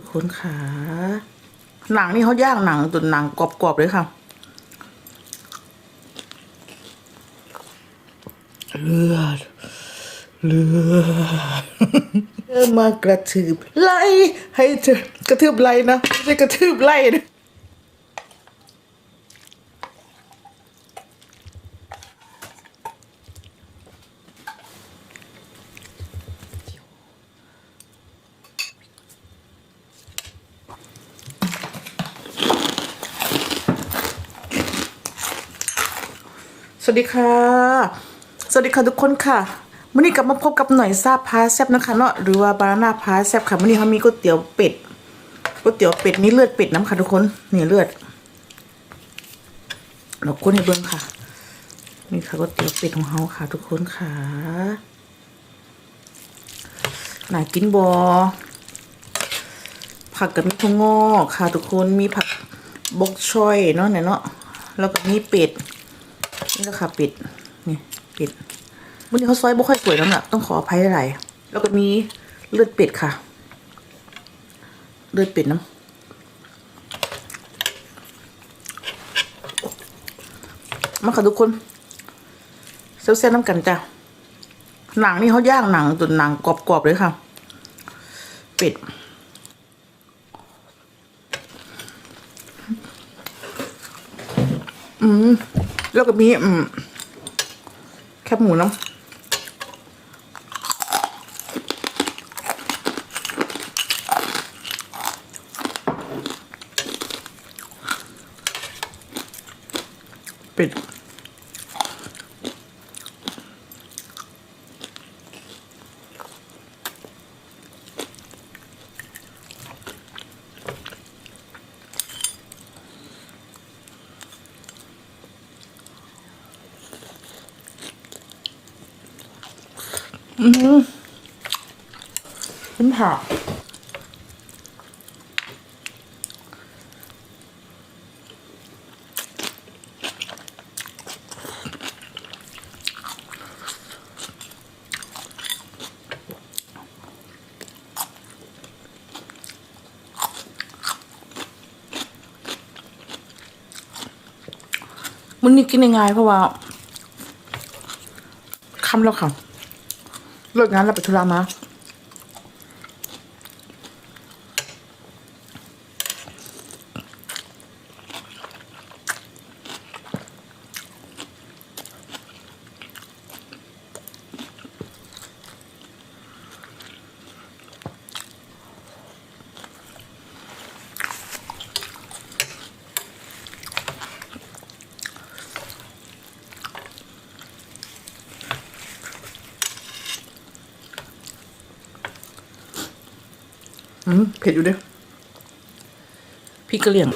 ทุกคนค่ะหนังนี่เขาย่างหนังจนหนังกรอบๆเลยค่ะเลือดเลือดเริ่มมากระทืบไล่ให้เธอกระทืบไล่นะไม่ใช่กระทืบไล่นะ วัสดีค่ะ สวัสดีค่ะทุกคนค่ะวันนี้กลับมาพบกับหน่อยซาพาแซบนะคะเนาะหรือว่าบานาน่าพาแซบค่ะวันนี้เขามีก๋วยเตี๋ยวเป็ดก๋วยเตี๋ยวเป็ดนี่เลือดเป็ดน้ำค่ะทุกคนนี่เลือดเราคนให้เบิ้งค่ะ นี่ค่ะก๋วยเตี๋ยวเป็ดของเขาค่ะ ทุกคนค่ะน่ากินบอผักกับมีถั่วงอกค่ะ ทุกคนมีผักบกช่อยเนาะเนี่ยเนาะแล้วก็มีเป็ด นี่แหละค่ะปิด นี่ปิดวันนี้เขาซอยบ่ค่อยสวยแล้วน่ะต้องขออภัยหลายแล้วก็มีเลือดเป็ดค่ะ เลือดเป็ดน้ำมาค่ะทุกคนเซลๆน้ำกันจ้ะหนังนี่เขาย่างหนังจนหนังกรอบๆเลยค่ะ เป็ดอืม แล้วก็มีแคบหมูน้ำ ขึ้นผักมันนี่กินยังไงเพราะว่าค่ำแล้วค่ะ เลิกงานแล้วไปธุระมา เผ็ดอยู่เด้อพริกกระเหรี่ยง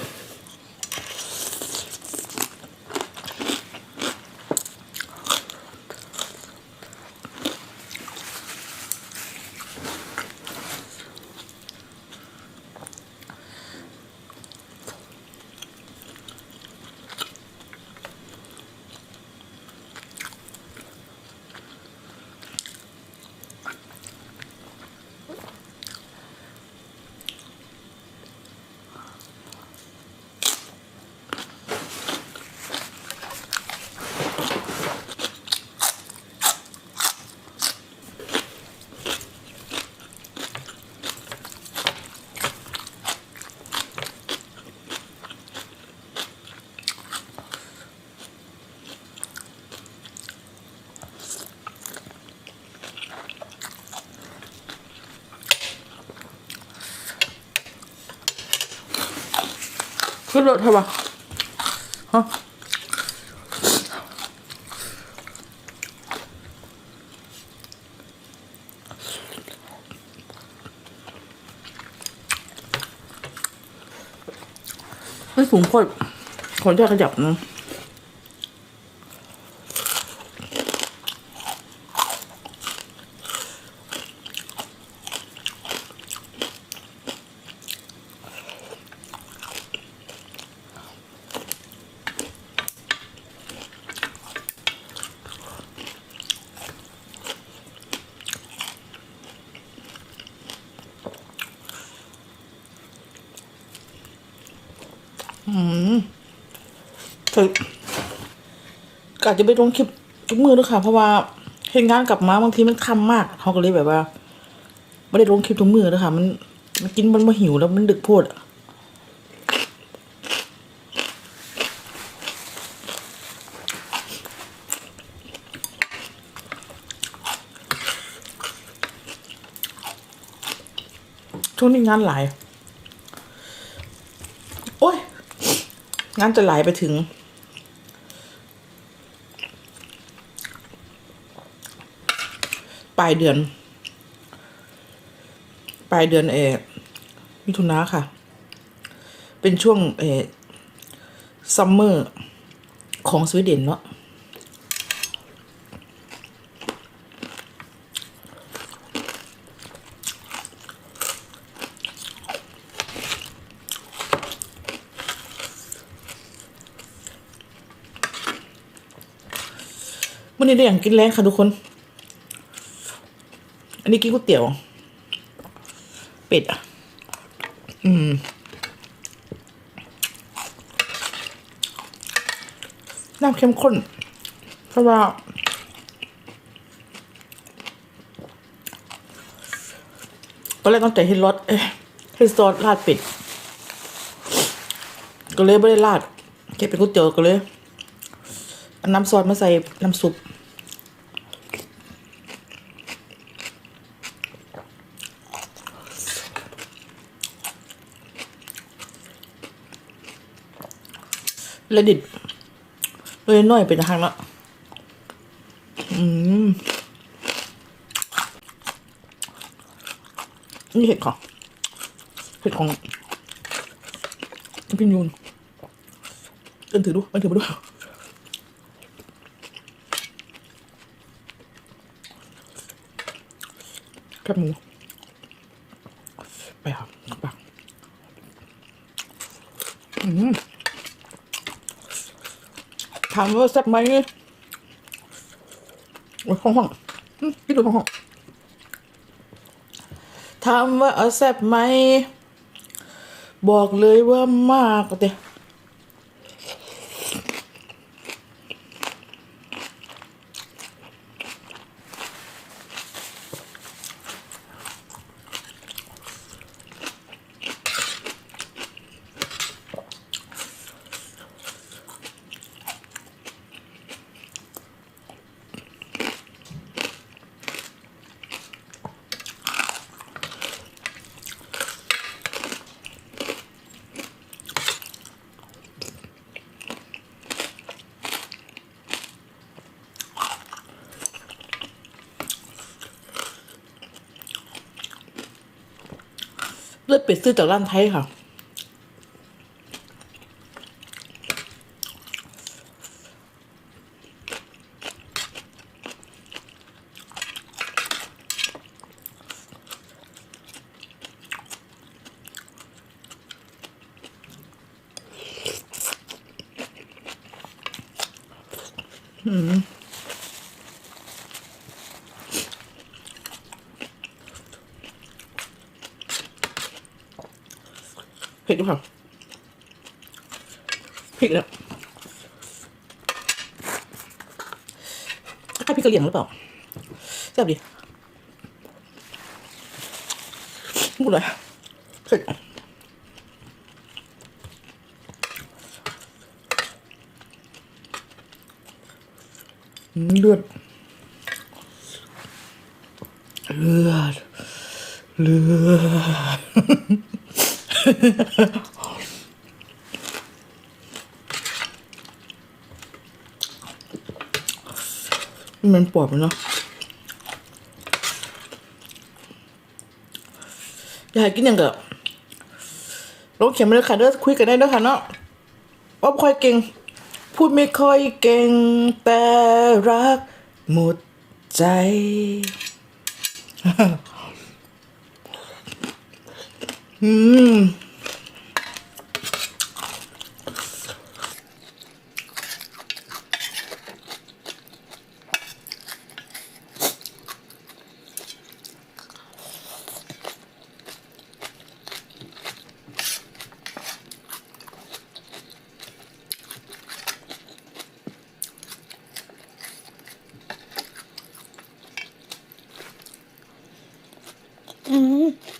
ขึ้นรถเถอะวะฮะไม่สูงคนคนจะขยับนะ กอาจจะไปลงคลิปทุกมือด้วยค่ะ เพราะว่าเห็นงานกลับมาบางทีมันคำมากเขาก็เลยแบบว่าไม่ได้ลงคลิปทุกมือด้วยค่ะ มันมันกินมันมาหิวแล้วมันดึกโพดช่วงนี้งานหลาย โอ้ย งานจะไหลไปถึง ลายเดือน ปลายเดือนเอมิถุนาค่ะ เป็นช่วงเอซัมเมอร์ของสวีเดนเนาะวันนี้ได้อย่างกินแรงค่ะทุกคน นนี้กินก๋วยเตี๋ยว เป็ดอะ อืม น้ำเข้มข้น เพราะว่า ตอนแรกต้องใจให้รสเอ้ยให้ซอสราดเป็ดก็เลยไม่ได้ราดแค่เป็นก๋วยเตี๋ยวก็เลย น้ำซอสมาใส่น้ำซุป เลยดิดเลยน้อยเป็นทางละอืมนี่เห็ดของเห็ดของพี่ยูนเอินถือดูเอินถือมาดูแคบหมูไปครับปากอืม ถามว่าแซ่บไหมโอ้ยห้องห้องพี่ดูห้องห้องถามว่าแซ่บไหม บอกเลยว่ามากเลย เลือดเป็ดซื้อจากร้านไทยค่ะเผ็ดหรือเปล่าเผ็ดแล้วคล้ายพริกกะเหรี่ยงหรือเปล่าแซ่บดิพูดเลยเผ็ดอืมเลือด เลือด เลือด มันปวดมันเนาะอยากกินอย่างเกะลองเขียนมาเลยค่ะเด้อคุยกันได้ด้อค่ะเนาะว่าบ่ค่อยเก่ง พูดไม่ค่อยเก่ง แต่รักหมดใจ 음. 음.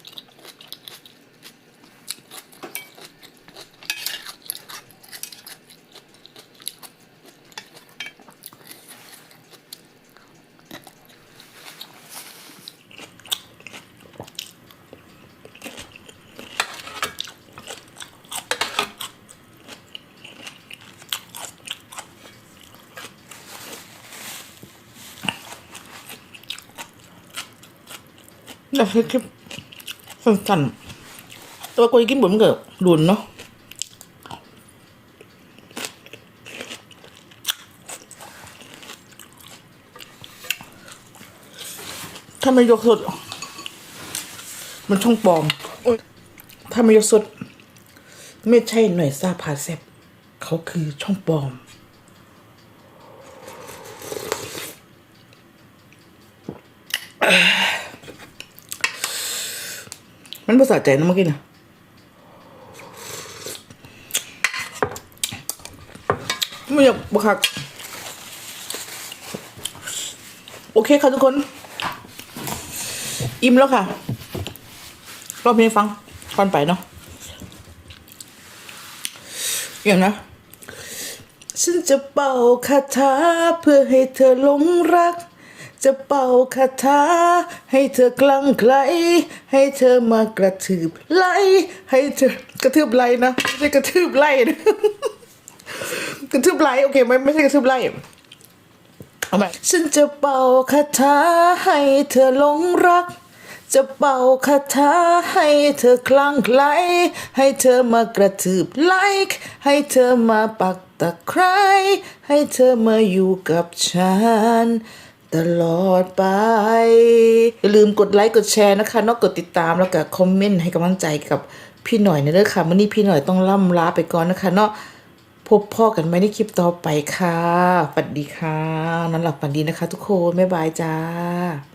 อยากให้คลิปสั้นๆแตัวากูกินบุญมันเกิดดุนเนาะถ้าไม่ยกสด มันช่องปลอมโอ๊ยถ้าไม่ยกสด ไม่ใช่หน่วยซาพาเซบเขาคือช่องปลอม มันภาษาใจนะเมื่อกี้นะไม่อยากบักคักโอเคค่ะทุกคน อิ่มแล้วค่ะรอบนี้ฟังก่อนไปเนาะอย่างนะ ฉันจะเป่าคาถาเพื่อให้เธอหลงรัก จะเป่าคาถาให้เธอคลั่งไคล้ให้เธอมากระทืบไล่ให้เธอกระทืบไล่นะไม่ใช่กระทืบไล่นะกระทืบไล่โอเคไม่ไม่ใช่กระทืบไล่เอาใหม่ฉันจะเป่าคาถาให้เธอหลงรักจะเป่าคาถาให้เธอคลั่งไคล้ให้เธอมากระทืบไลค์ให้เธอมาปักตะไคร้ให้เธอมาอยู่กับฉัน ตลอดไป อย่าลืมกดไลค์กดแชร์นะคะ นอกกดติดตามแล้วก็คอมเมนต์ให้กำลังใจกับพี่หน่อยนะเด้อค่ะวันนี้พี่หน่อยต้องล่ำลาไปก่อนนะคะ เนาะพบพ่อกันไหมในคลิปต่อไปค่ะสวัสดีค่ะนอนหลับฝันดีนะคะ ทุกคน บ๊ายบายจ้า